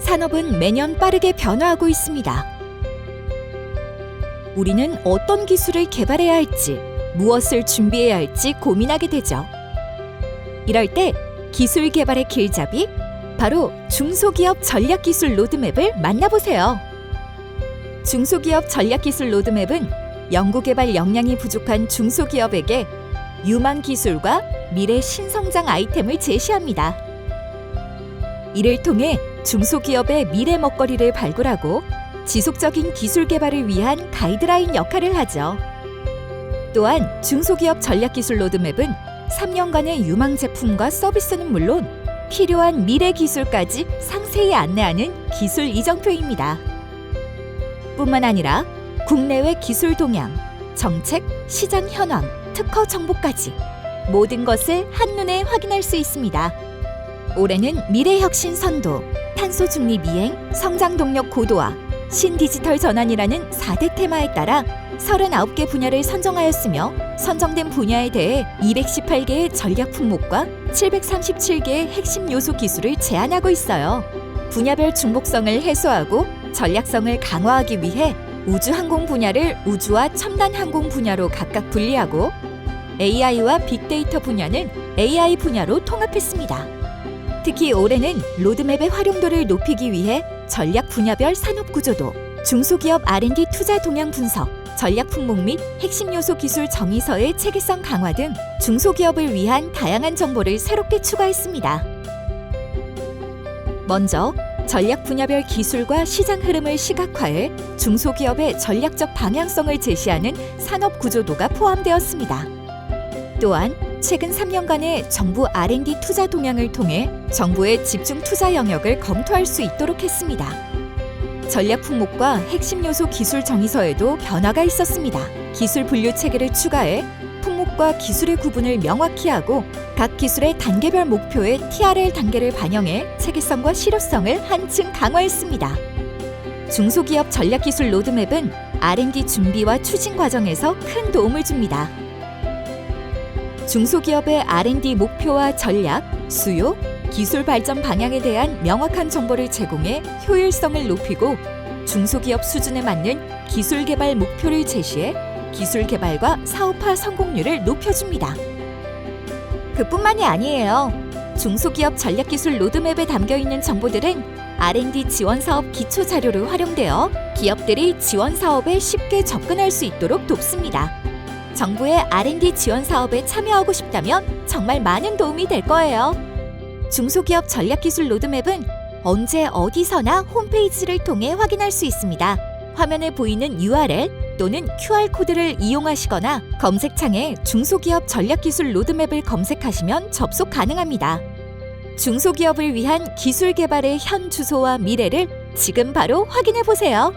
산업은 매년 빠르게 변화하고 있습니다. 우리는 어떤 기술을 개발해야 할지, 무엇을 준비해야 할지 고민하게 되죠. 이럴 때 기술 개발의 길잡이, 바로 중소기업 전략기술 로드맵을 만나보세요. 중소기업 전략기술 로드맵은 연구개발 역량이 부족한 중소기업에게 유망 기술과 미래 신성장 아이템을 제시합니다. 이를 통해 중소기업의 미래 먹거리를 발굴하고 지속적인 기술 개발을 위한 가이드라인 역할을 하죠. 또한 중소기업 전략기술 로드맵은 3년간의 유망 제품과 서비스는 물론 필요한 미래 기술까지 상세히 안내하는 기술 이정표입니다. 뿐만 아니라 국내외 기술 동향, 정책, 시장 현황, 특허 정보까지 모든 것을 한눈에 확인할 수 있습니다. 올해는 미래 혁신 선도, 탄소 중립 이행, 성장 동력 고도화, 신디지털 전환이라는 4대 테마에 따라 39개 분야를 선정하였으며 선정된 분야에 대해 218개의 전략 품목과 737개의 핵심 요소 기술을 제안하고 있어요. 분야별 중복성을 해소하고 전략성을 강화하기 위해 우주항공 분야를 우주와 첨단 항공 분야로 각각 분리하고 AI와 빅데이터 분야는 AI 분야로 통합했습니다. 특히 올해는 로드맵의 활용도를 높이기 위해 전략 분야별 산업 구조도, 중소기업 R&D 투자 동향 분석, 전략 품목 및 핵심 요소 기술 정의서의 체계성 강화 등 중소기업을 위한 다양한 정보를 새롭게 추가했습니다. 먼저 전략 분야별 기술과 시장 흐름을 시각화해 중소기업의 전략적 방향성을 제시하는 산업 구조도가 포함되었습니다. 또한 최근 3년간의 정부 R&D 투자 동향을 통해 정부의 집중 투자 영역을 검토할 수 있도록 했습니다. 전략 품목과 핵심 요소 기술 정의서에도 변화가 있었습니다. 기술 분류 체계를 추가해 품목과 기술의 구분을 명확히 하고 각 기술의 단계별 목표의 TRL 단계를 반영해 체계성과 실효성을 한층 강화했습니다. 중소기업 전략기술 로드맵은 R&D 준비와 추진 과정에서 큰 도움을 줍니다. 중소기업의 R&D 목표와 전략, 수요, 기술 발전 방향에 대한 명확한 정보를 제공해 효율성을 높이고 중소기업 수준에 맞는 기술 개발 목표를 제시해 기술 개발과 사업화 성공률을 높여줍니다. 그뿐만이 아니에요. 중소기업 전략기술 로드맵에 담겨 있는 정보들은 R&D 지원 사업 기초 자료로 활용되어 기업들이 지원 사업에 쉽게 접근할 수 있도록 돕습니다. 정부의 R&D 지원 사업에 참여하고 싶다면 정말 많은 도움이 될 거예요. 중소기업 전략기술 로드맵은 언제 어디서나 홈페이지를 통해 확인할 수 있습니다. 화면에 보이는 URL 또는 QR코드를 이용하시거나 검색창에 중소기업 전략기술 로드맵을 검색하시면 접속 가능합니다. 중소기업을 위한 기술 개발의 현 주소와 미래를 지금 바로 확인해 보세요.